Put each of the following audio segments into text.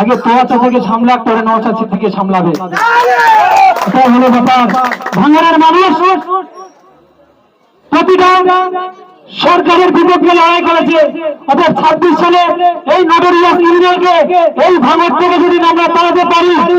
আগে তোয়াচা থেকে সামলাক, পরে নওশাদ থেকে সামলাবে। এটা হলো ব্যাপার। ভাঙার মানুষ প্রতিটা সরকারের বিপক্ষে লড়াই করেছে। অর্থাৎ ছাব্বিশ সালে এই নগরীয় ইউনিয়নকে, এই ভাঙর থেকে যদি আমরা তাড়াতে পারি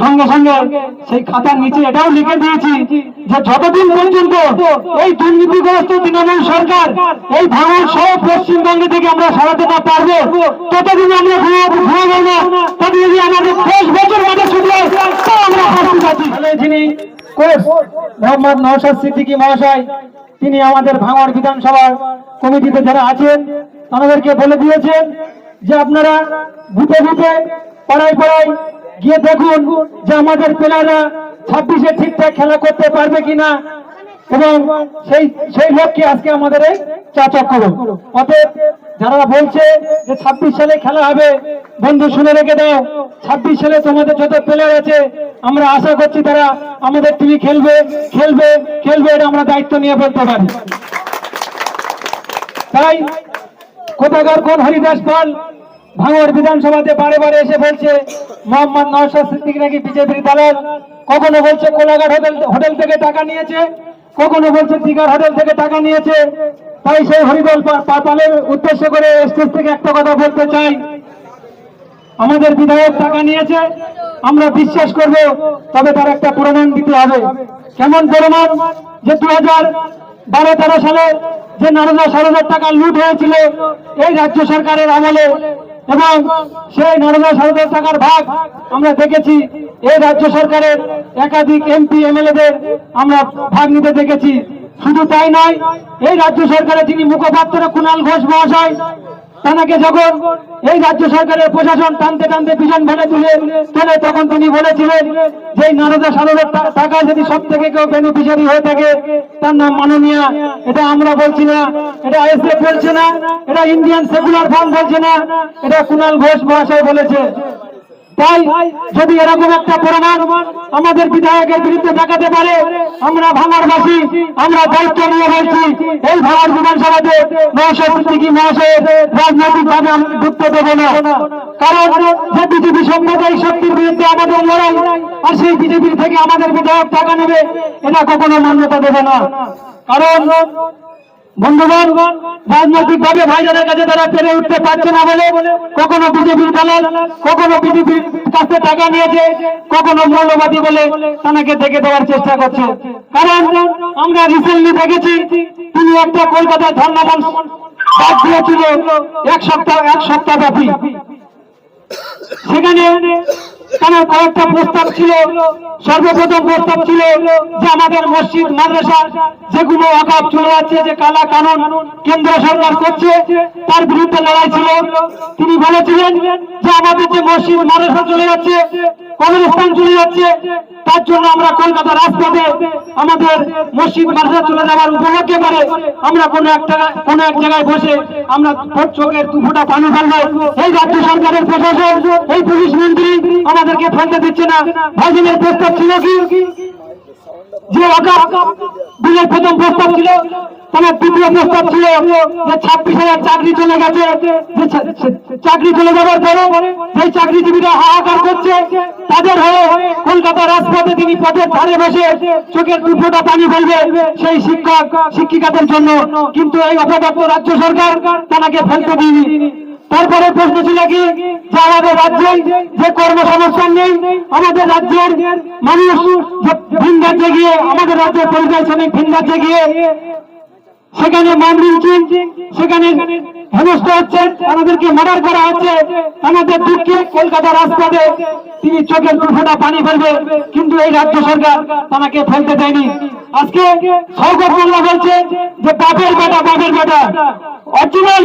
সঙ্গে সঙ্গে সেই খাতার নিচে এটাও লিখে দিয়েছি যে যতদিন পর্যন্ত এই দুর্নীতিগ্রস্ত তৃণমূল সরকার, এই ভাঙন সহ পশ্চিমবঙ্গে থেকে আমরা সরাতে না পারব, ততদিন আমরা ঘুমাবো না। ততদিন আমাদের দশ বছর বাদে ছুটি আসবে আমরা মোহাম্মদ নওশাদ সিদ্দিকী মহাশয়, তিনি আমাদের ভাঙড় বিধানসভার কমিটিতে যারা আছেন, তাদেরকে বলে দিয়েছেন যে আপনারা বুথে বুথে পাড়ায় পাড়ায় গিয়ে দেখুন যে আমাদের প্লেয়াররা ছাব্বিশে ঠিকঠাক খেলা করতে পারবে কিনা। এবং সেই সেই লক্ষ্যে আজকে আমাদের এই করুন অতএব যারা বলছে যে ছাব্বিশ সালে খেলা হবে, বন্ধু শুনে রেখে দাও, ছাব্বিশ সালে তোমাদের যত প্লেয়ার আছে, আমরা আশা করছি তারা আমাদের টিভি খেলবে খেলবে খেলবে এটা আমরা দায়িত্ব নিয়ে বলতে পারি। তাই কোথাকার কোন হরিদাস পাল ভাঙড় বিধানসভাতে বারে বারে এসে বলছে, মোহাম্মদ নওশাদ সিদ্দিক নাকি বিজেপির দালাল? কখনো বলছে কোলাঘাট হোটেল হোটেল থেকে টাকা নিয়েছে? কখনো বলছে দিঘার হোটেল থেকে টাকা নিয়েছে? তাই সেই হরিদল পা- পা- উদ্দেশ্য করে স্টেজ থেকে একটা কথা বলতে চাই। আমাদের বিধায়ক টাকা নিয়েছে, আমরা বিশ্বাস করব, তবে তার একটা প্রমাণ দিতে হবে। কেমন প্রমাণ? যে দু হাজার বারো তেরো সালে যে নারদা সারদার টাকা লুট হয়েছিল, এই রাজ্য সরকারের আমলে এবং সেই নরেন্দ্র সরকারের টাকার ভাগ আমরা দেখেছি। এই রাজ্য সরকারের একাধিক এমপি, এমএলএদের আমরা ভাগ নিতে দেখেছি। শুধু তাই নয়, এই রাজ্য সরকারের যিনি মুখপাত্র কুণাল ঘোষ মহাশয় তাকে যখন এই রাজ্য সরকারের প্রশাসন টানতে টানতে পিছন ভেঙে তুলে তোলে, তখন তিনি বলেছিলেন যে নারদা সারদার টাকা যদি সব থেকে কেউ বেনিফিশিয়ারি হয়ে থাকে, তার নাম মাননীয়া। এটা আমরা বলছি না, এটা আইএসএফ বলছে না, এটা ইন্ডিয়ান সেকুলার ফান্ড বলছে না, এটা কুণাল ঘোষ মহাশয় বলেছে। তাই যদি এরকম একটা প্রমাণ আমাদের বিধায়কের বিরুদ্ধে দেখাতে পারে, আমরা ভাঙারবাসী, আমরা দায়িত্ব নিয়ে বলছি, এই ভাঙার বিধানসভাতে নয়শো সিদ্দিকি মহাশয়ের রাজনৈতিক ভাবে আমি যুক্ত দেবো না। কারণ যে বিজেপি সাম্প্রদায়িক শক্তির বিরুদ্ধে আমাদের লড়াই আর সেই বিজেপির থেকে আমাদের বিধায়ক টাকা নেবে, এটা কখনো মান্যতা দেবে না। কারণ বন্ধুগণ রাজনৈতিক ভাবে ভাইজানের কাছে তারা পেরে উঠতে পারছে না বলে কখনো বিজেপির দালাল, কখনো বিজেপির কাছে টাকা নিয়েছে, কখনো মৌলবাদী বলে তাকে দেখে দেওয়ার চেষ্টা করছে। কারণ আমরা রিসেন্টলি দেখেছি, তিনি একটা কলকাতার ধর্নামন ডাক দিয়েছিল এক সপ্তাহ এক সপ্তাহ ব্যাপী। সেখানে তার কয়েকটা প্রস্তাব ছিল, সর্বপ্রথম প্রস্তাব ছিল যে আমাদের মসজিদ, মাদ্রাসা, যেগুলো অকাপ চলে যাচ্ছে, যে কালা কানুন কেন্দ্র সরকার করছে, তার বিরুদ্ধে লড়াই ছিল। তিনি বলেছিলেন যে আমাদের যে মসজিদ, মাদ্রাসা চলে যাচ্ছে কবরস্থান চলে যাচ্ছে তার জন্য আমরা কলকাতা রাস্তাতে আমাদের মসজিদ মার্জা চলে যাওয়ার উপলক্ষে পারে আমরা কোনো একটা কোনো এক জায়গায় বসে আমরা ভোট পানি ফেলব। এই রাজ্য সরকারের প্রশাসন, এই পুলিশ মন্ত্রী আমাদেরকে ফেলতে দিচ্ছে না। ভাইজিনের প্রস্তাব ছিল কি? যে অকাপ বিলের প্রথম প্রস্তাব ছিল তার দ্বিতীয় প্রস্তাব ছিল যে ছাব্বিশ হাজার চাকরি চলে গেছে। যে চাকরি চলে যাওয়ার পরে সেই চাকরিজীবীরা হাহাকার করছে, তাদের হয়ে কলকাতা রাজপথে তিনি পথের ধারে বসে চোখের দু ফোঁটা পানি ফেলবে সেই শিক্ষক, শিক্ষিকাদের জন্য। কিন্তু এই অপদত্ত রাজ্য সরকার তাকে ফেলতে দিইনি। তারপরে প্রশ্ন ছিল কি যে আমাদের রাজ্যে যে কর্মসংস্থান নেই, আমাদের রাজ্যের মানুষ ভিন রাজ্যে গিয়ে, আমাদের রাজ্যের পরিযায়ী ভিন রাজ্যে গিয়ে সেখানে মামলিন সেখানে হেনস্থ হচ্ছে, আমাদেরকে মার্ডার করা হচ্ছে, আমাদের দুঃখে কলকাতা রাজপথে তিনি চোখের দুর্ঘটনা পানি ফেলবে, কিন্তু এই রাজ্য সরকার তাকে ফেলতে দেয়নি। আজকে সৌগত মোল্লা বলছে যে বাপের বেটা বাপের বেটা অরিজিনাল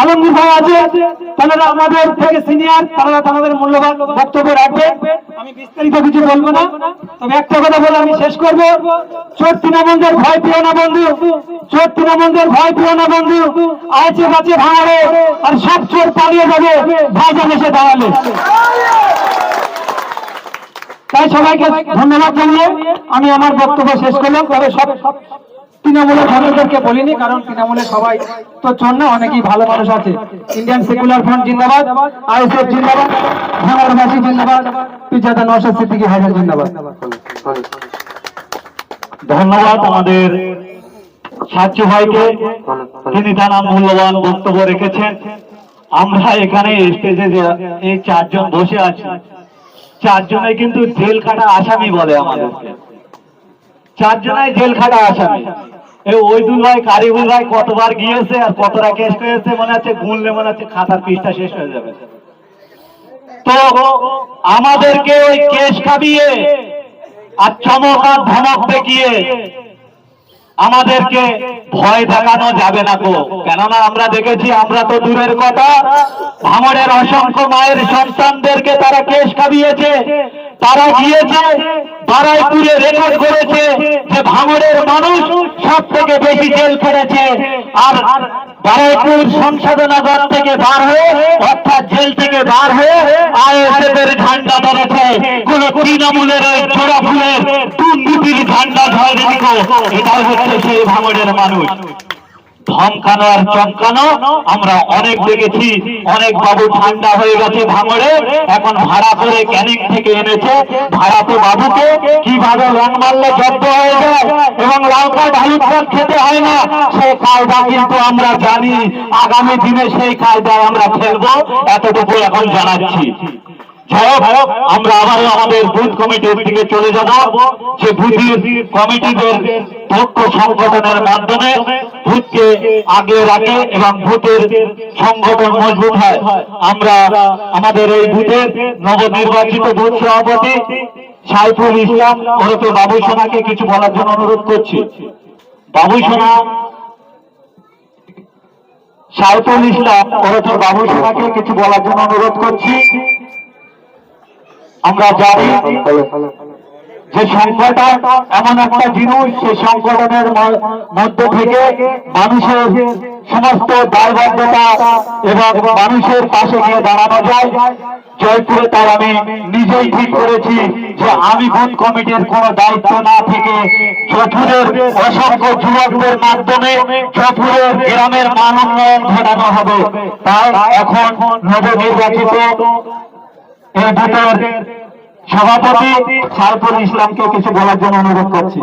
আলমগীর ভাই আছে আমাদের থেকে সিনিয়র তারা তাদের মূল্যবান বক্তব্য রাখবে। আমি বিস্তারিত কিছু বলব না, তবে একটা কথা বলে আমি শেষ করব। চোর ভয় না, বন্ধু। চোর ভয় না, বন্ধু। আছে বাঁচে ভাঙারে আর সব চোর পালিয়ে যাবে ভাইজান এসে দাঁড়ালে। তাই সবাইকে ধন্যবাদ জানিয়ে আমি আমার বক্তব্য শেষ করলাম। তবে সব তৃণমূলের ভোটারদেরকে বলিনি, কারণ তৃণমূলের সবাই তো না, অনেকেই ভালো মানুষ আছে। ইন্ডিয়ান সেকুলার ফ্রন্ট জিন্দাবাদ, আইএসএফ জিন্দাবাদ, ভাঙড়বাসী জিন্দাবাদ পিজাদা নওশাদ সিদ্দিকী হাজার জিন্দাবাদ। ধন্যবাদ আমাদের সাচ্চু ভাইকে তিনি তার মূল্যবান বক্তব্য রেখেছেন। আমরা এখানে স্টেজে এই চারজন বসে আছি, চারজনে কিন্তু জেল খাটা আসামি বলে আমাদেরকে। চারজনাই জেল খাটা আসামি। ওইদুল ভাই কারিবুল ভাই কতবার গিয়েছে আর কতটা কেস মনে গুনলে মনে খাতার শেষ হয়ে যাবে। তো আমাদেরকে ওই কেস খাবিয়ে আর চমক আর ধমক দেখিয়ে আমাদেরকে ভয় দেখানো যাবে না গো। কেননা আমরা দেখেছি, আমরা তো দূরের কথা, ভাঙড়ের অসংখ্য মায়ের সন্তানদেরকে তারা কেস খাবিয়েছে। তারা গিয়েছে, বারাইপুরে রেকর্ড করেছে যে ভাঙড়ের মানুষ সব থেকে বেশি জেল খেটেছে। আর বারাইপুর সংশোধনাগার থেকে বার হয়ে, অর্থাৎ জেল থেকে বার হয়ে আইএসএফ এর ঝান্ডা ধরেছে। কোন তৃণমূলের ওই ছোড়া ফুলের দুর্নীতির ঝান্ডা ধরেনি গো এটাই হচ্ছে সেই ভাঙড়ের মানুষ। ধমকানো আর চমকানো, আমরা অনেক দেখেছি, অনেক বাবু ঠান্ডা হয়ে গেছে ভাঙড়ে, এখন ভাড়া করে ক্যানিং থেকে এনেছে, ভাড়াতে বাবুকে, কীভাবে রং মারলে জব্দ হয়ে যায়, এবং ঢালুর কার্ড খেতে হয় না, সেই কায়দা কিন্তু আমরা জানি, আগামী দিনে সেই কায়দায় আমরা খেলব এতটুকু এখন জানাচ্ছি। আমরা আবারও আমাদের বুথ কমিটির দিকে চলে যাব, যে বুথের কমিটিদের পক্ষ সংগঠনের মাধ্যমে ভূতকে আগে রাখে এবং ভূতের সংগঠন মজবুত হয়। আমরা আমাদের এই বুথের নবনির্বাচিত বুথ সভাপতি সাইফুল ইসলাম ওরফে বাবু সোনাকে কিছু বলার জন্য অনুরোধ করছি। বাবু সোনা সাইফুল ইসলাম ওরফে বাবু সোনাকে কিছু বলার জন্য অনুরোধ করছি। আমরা জানি যে সংগঠন এমন একটা জিনিস সেই সংগঠনের মধ্যে থেকে মানুষের সমস্ত দায়বদ্ধতা এবং মানুষের পাশে গিয়ে দাঁড়ানো যায়। জয়পুরে তার আমি নিজেই ঠিক করেছি যে আমি বুথ কমিটির কোনো দায়িত্ব না থেকে জয়পুরের অসংখ্য যুবকদের মাধ্যমে জয়পুরের গ্রামের মান উন্নয়ন ঘটানো হবে। তাই এখন নবনির্বাচিত এই বুথের সভাপতি সাইফুল ইসলামকে কিছু বলার জন্য অনুরোধ করছি।